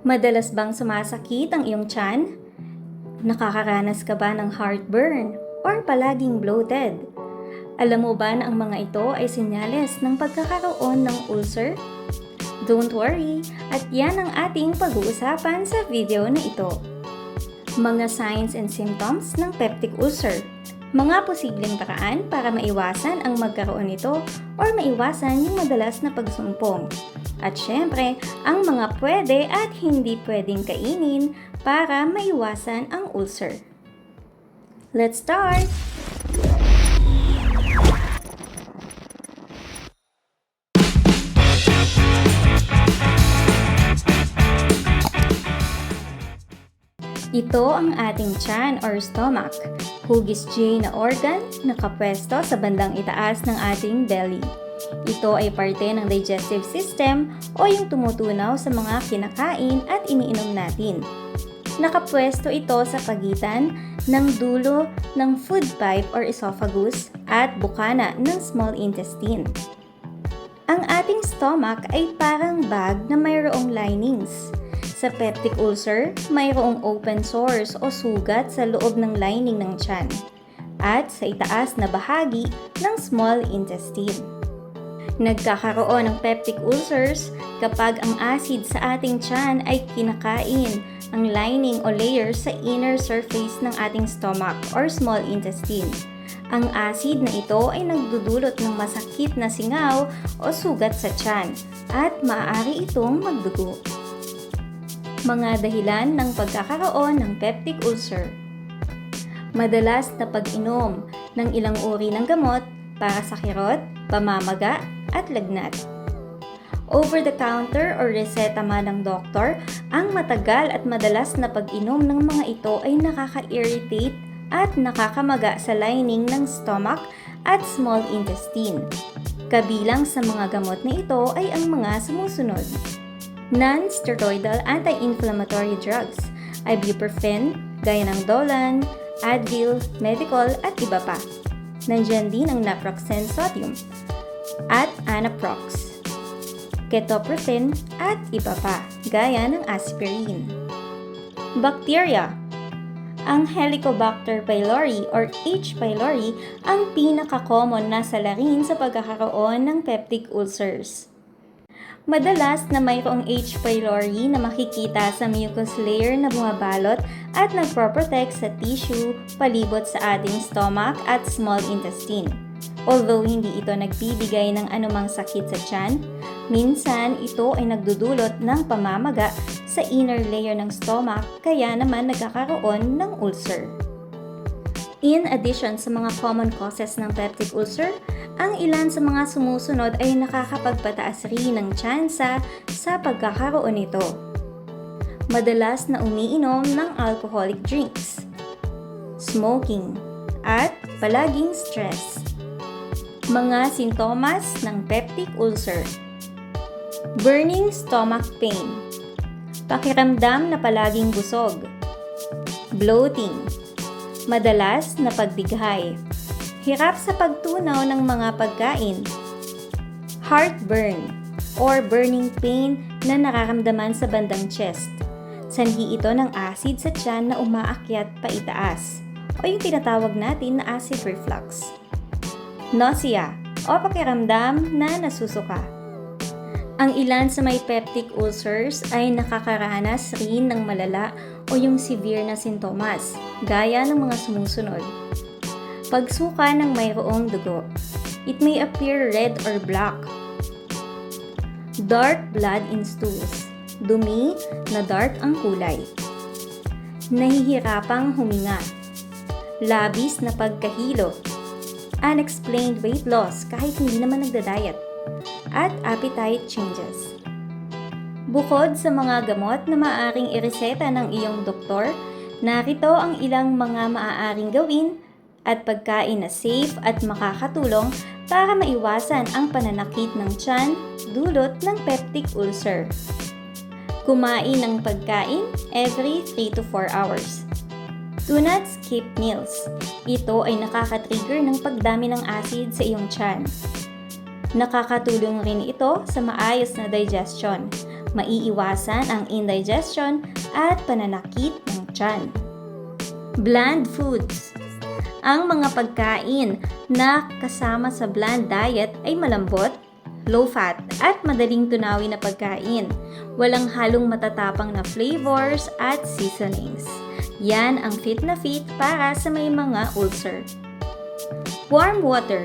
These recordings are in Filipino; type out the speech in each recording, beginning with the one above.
Madalas bang sumasakit ang iyong tiyan? Nakakaranas ka ba ng heartburn or palaging bloated? Alam mo ba na ang mga ito ay senyales ng pagkakaroon ng ulcer? Don't worry, at yan ang ating pag-uusapan sa video na ito. Mga signs and symptoms ng peptic ulcer. Mga posibleng paraan para maiwasan ang magkaroon nito or maiwasan yung madalas na pagsumpong. At syempre, ang mga pwede at hindi pwedeng kainin para maiwasan ang ulcer. Let's start! Ito ang ating tiyan or stomach, hugis J na organ nakapwesto sa bandang itaas ng ating belly. Ito ay parte ng digestive system o yung tumutunaw sa mga kinakain at iniinom natin. Nakapwesto ito sa pagitan ng dulo ng food pipe or esophagus at bukana ng small intestine. Ang ating stomach ay parang bag na mayroong linings. Sa peptic ulcer, mayroong open sores o sugat sa loob ng lining ng tiyan at sa itaas na bahagi ng small intestine. Nagkakaroon ng peptic ulcers kapag ang acid sa ating tiyan ay kinakain ang lining o layer sa inner surface ng ating stomach or small intestine. Ang acid na ito ay nagdudulot ng masakit na singaw o sugat sa tiyan at maaari itong magdugo. Mga dahilan ng pagkakaroon ng peptic ulcer Madalas na pag-inom ng ilang uri ng gamot para sa kirot, pamamaga, at lagnat. Over-the-counter or reseta man ng doktor, ang matagal at madalas na pag-inom ng mga ito ay nakaka-irritate at nakakamaga sa lining ng stomach at small intestine. Kabilang sa mga gamot na ito ay ang mga sumusunod. Non-steroidal anti-inflammatory drugs, ibuprofen, gaya ng Dolan, Advil, Medicol at iba pa. Nandiyan din ang naproxen sodium at anaprox, ketoprofen at iba pa, gaya ng aspirin. Bacteria ang Helicobacter pylori or H. pylori ang pinaka-common na salarin sa pagkakaroon ng peptic ulcers. Madalas na mayroong H. pylori na makikita sa mucus layer na bumabalot at nagproprotect sa tissue palibot sa ating stomach at small intestine. Although hindi ito nagbibigay ng anumang sakit sa tiyan, minsan ito ay nagdudulot ng pamamaga sa inner layer ng stomach kaya naman nagkakaroon ng ulcer. In addition sa mga common causes ng peptic ulcer, ang ilan sa mga sumusunod ay nakakapagpataas rin ng tsansa sa pagkakaroon nito. Madalas na umiinom ng alcoholic drinks, smoking, at palaging stress. Mga sintomas ng peptic ulcer Burning stomach pain Pakiramdam na palaging busog Bloating Madalas na pagdighay Hirap sa pagtunaw ng mga pagkain Heartburn or burning pain na nararamdaman sa bandang chest. Sanhi ito ng acid sa tiyan na umaakyat pa itaas o yung tinatawag natin na acid reflux nausea o pakiramdam na nasusuka. Ang ilan sa may peptic ulcers ay nakakaranas rin ng malala o yung severe na sintomas, gaya ng mga sumusunod. Pagsuka ng mayroong dugo. It may appear red or black. Dark blood in stools. Dumi na dark ang kulay. Nahihirapang huminga. Labis na pagkahilo unexplained weight loss kahit hindi naman nagda-diet, at appetite changes. Bukod sa mga gamot na maaaring ireseta ng iyong doktor, narito ang ilang mga maaaring gawin at pagkain na safe at makakatulong para maiwasan ang pananakit ng tiyan dulot ng peptic ulcer. Kumain ng pagkain every 3 to 4 hours. Do not skip meals. Ito ay nakaka-trigger ng pagdami ng acid sa iyong tiyan. Nakakatulong rin ito sa maayos na digestion. Maiiwasan ang indigestion at pananakit ng tiyan. Bland foods. Ang mga pagkain na kasama sa bland diet ay malambot, low fat, at madaling tunawin na pagkain. Walang halong matatapang na flavors at seasonings. Yan ang fit na fit para sa may mga ulcer. Warm water.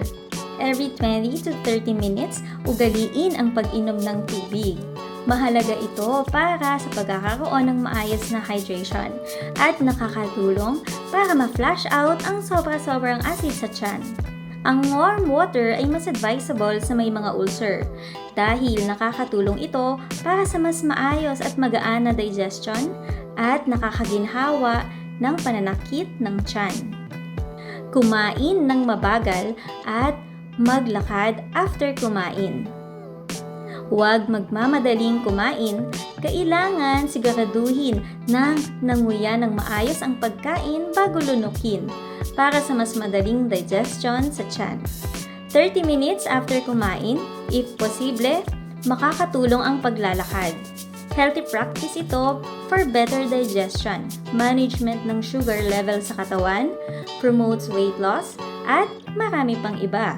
Every 20 to 30 minutes, ugaliin ang pag-inom ng tubig. Mahalaga ito para sa pagkakaroon ng maayos na hydration at nakakatulong para ma-flush out ang sobra-sobrang acid sa tiyan. Ang warm water ay mas advisable sa may mga ulcer dahil nakakatulong ito para sa mas maayos at magaan na digestion at nakakaginhawa ng pananakit ng tiyan. Kumain ng mabagal at maglakad after kumain. Huwag magmamadaling kumain, kailangan siguraduhin na nanguya ng maayos ang pagkain bago lunukin para sa mas madaling digestion sa tiyan. 30 minutes after kumain, if posible, makakatulong ang paglalakad. Healthy practice ito for better digestion, management ng sugar level sa katawan, promotes weight loss, at marami pang iba.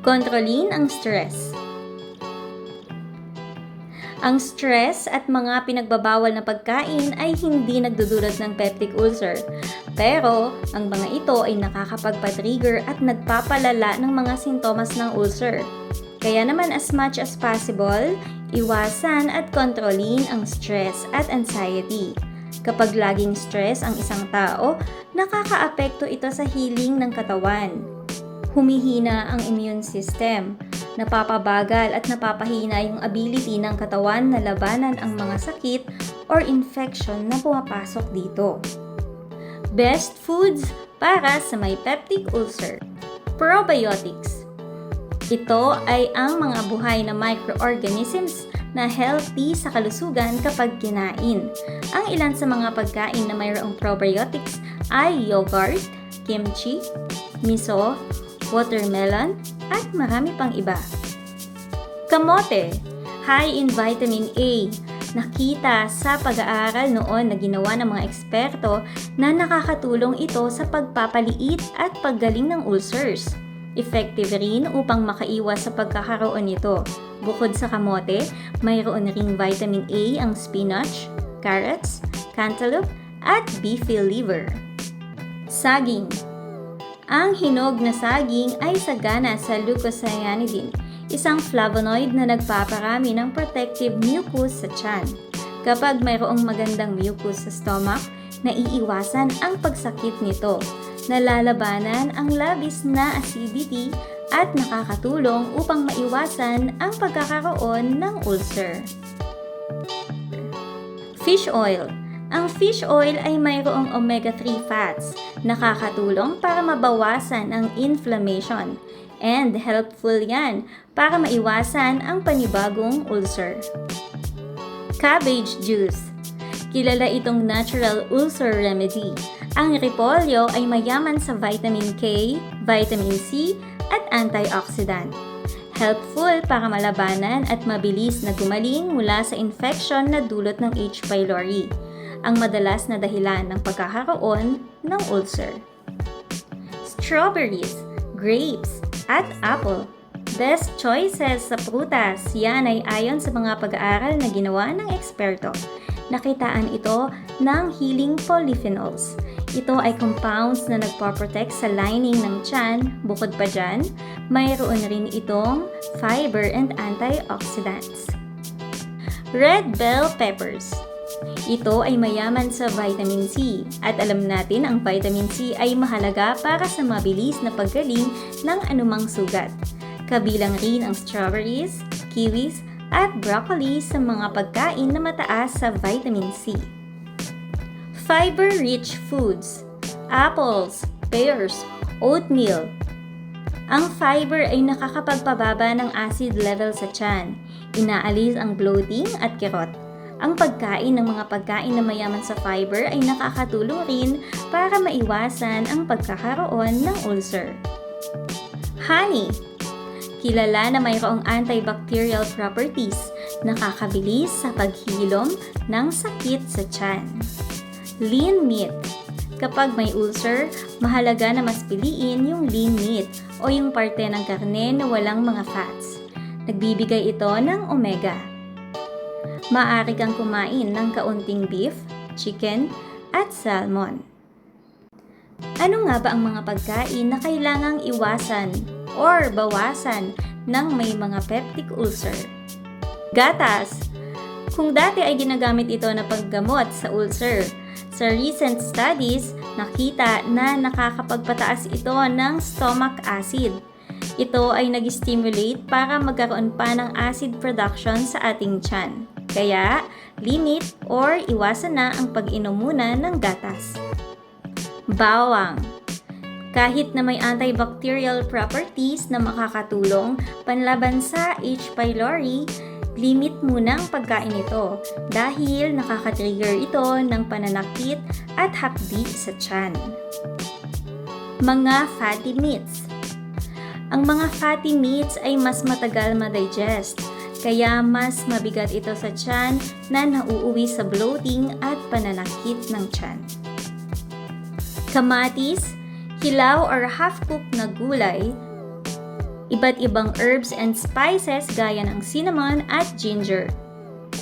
Kontrolin ang stress. Ang stress at mga pinagbabawal na pagkain ay hindi nagdudulot ng peptic ulcer. Pero, ang mga ito ay nakakapagpa-trigger at nagpapalala ng mga sintomas ng ulcer. Kaya naman as much as possible, iwasan at kontrolin ang stress at anxiety. Kapag laging stress ang isang tao, nakakaapekto ito sa healing ng katawan. Humihina ang immune system, napapabagal at napapahina yung ability ng katawan na labanan ang mga sakit or infection na pumapasok dito. Best foods para sa may peptic ulcer. Probiotics. Ito ay ang mga buhay na microorganisms na healthy sa kalusugan kapag kinain. Ang ilan sa mga pagkain na mayroong probiotics ay yogurt, kimchi, miso, watermelon, at marami pang iba. Kamote, high in vitamin A. Nakita sa pag-aaral noon na ginawa ng mga eksperto na nakakatulong ito sa pagpapaliit at paggaling ng ulcers. Effective rin upang makaiwas sa pagkakaroon nito. Bukod sa kamote, mayroon ring vitamin A ang spinach, carrots, cantaloupe, at beefy liver. Saging ang hinog na saging ay sagana sa leucocyanidin, isang flavonoid na nagpaparami ng protective mucus sa tiyan. Kapag mayroong magandang mucus sa stomach, naiiwasan ang pagsakit nito. Nalalabanan ang labis na acidity at nakakatulong upang maiwasan ang pagkakaroon ng ulcer. Fish oil ang fish oil ay mayroong omega-3 fats, nakakatulong para mabawasan ang inflammation, and helpful yan para maiwasan ang panibagong ulcer. Cabbage juice Kilala itong natural ulcer remedy. Ang repolyo ay mayaman sa vitamin K, vitamin C, at antioxidant. Helpful para malabanan at mabilis na gumaling mula sa infection na dulot ng H. pylori ang madalas na dahilan ng pagkakaroon ng ulcer. Strawberries, grapes, at apple. Best choices sa prutas. Yan ay ayon sa mga pag-aaral na ginawa ng eksperto. Nakitaan ito ng healing polyphenols. Ito ay compounds na nagpaprotect sa lining ng tiyan. Bukod pa dyan, mayroon rin itong fiber and antioxidants. Red bell peppers. Ito ay mayaman sa vitamin C at alam natin ang vitamin C ay mahalaga para sa mabilis na paggaling ng anumang sugat. Kabilang rin ang strawberries, kiwis, at broccoli sa mga pagkain na mataas sa vitamin C. Fiber-rich foods Apples, pears, oatmeal. Ang fiber ay nakakapagpababa ng acid level sa tiyan. Inaalis ang bloating at kirot ang pagkain ng mga pagkain na mayaman sa fiber ay nakakatulong rin para maiwasan ang pagkakaroon ng ulcer. Honey Kilala na mayroong antibacterial properties Nakakabilis sa paghilom ng sakit sa tiyan. Lean meat. Kapag may ulcer, mahalaga na mas piliin yung lean meat o yung parte ng karne na walang mga fats. Nagbibigay ito ng omega. Maaari kang kumain ng kaunting beef, chicken, at salmon. Ano nga ba ang mga pagkain na kailangang iwasan or bawasan ng may mga peptic ulcer? Gatas. Kung dati ay ginagamit ito na paggamot sa ulcer, sa recent studies, nakita na nakakapagpataas ito ng stomach acid. Ito ay nag-stimulate para magkaroon pa ng acid production sa ating tiyan. Kaya, limit or iwasan na ang pag-inom muna ng gatas. Bawang. Kahit na may antibacterial properties na makakatulong panlaban sa H. pylori, limit muna ang pagkain nito dahil nakaka-trigger ito ng pananakit at hapdi sa tiyan. Mga fatty meats. Ang mga fatty meats ay mas matagal ma-digest, kaya mas mabigat ito sa tiyan na nauuwi sa bloating at pananakit ng tiyan. Kamatis, hilaw or half-cooked na gulay, iba't ibang herbs and spices gaya ng cinnamon at ginger.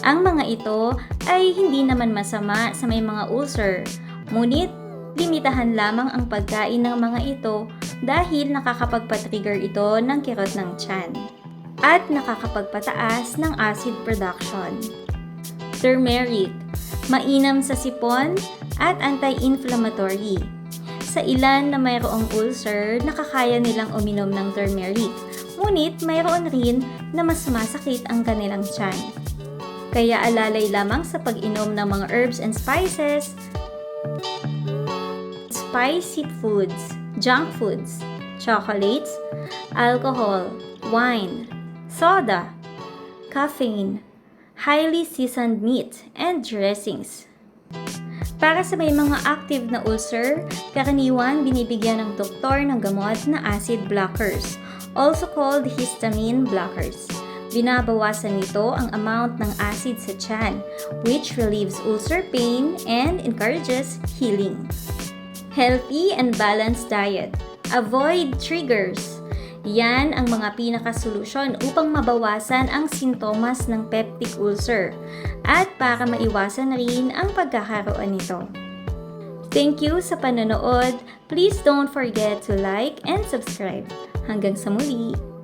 Ang mga ito ay hindi naman masama sa may mga ulcer, ngunit limitahan lamang ang pagkain ng mga ito dahil nakakapagpatrigger ito ng kirot ng tiyan at nakakapagpataas ng acid production. Turmeric, mainam sa sipon at anti-inflammatory. Sa ilan na mayroong ulcer, nakakaya nilang uminom ng turmeric. Ngunit mayroon rin na mas sumasakit ang kanilang tiyan. Kaya alalay lamang sa pag-inom ng mga herbs and spices, spicy foods, junk foods, chocolates, alcohol, wine, soda, caffeine, highly seasoned meat, and dressings. Para sa may mga active na ulcer, karaniwan binibigyan ng doktor ng gamot na acid blockers, also called histamine blockers. Binabawasan nito ang amount ng acid sa tiyan, which relieves ulcer pain and encourages healing. Healthy and balanced diet. Avoid triggers. Yan ang mga pinakasolusyon upang mabawasan ang sintomas ng peptic ulcer at para maiwasan rin ang pagkakaroon nito. Thank you sa panonood. Please don't forget to like and subscribe. Hanggang sa muli!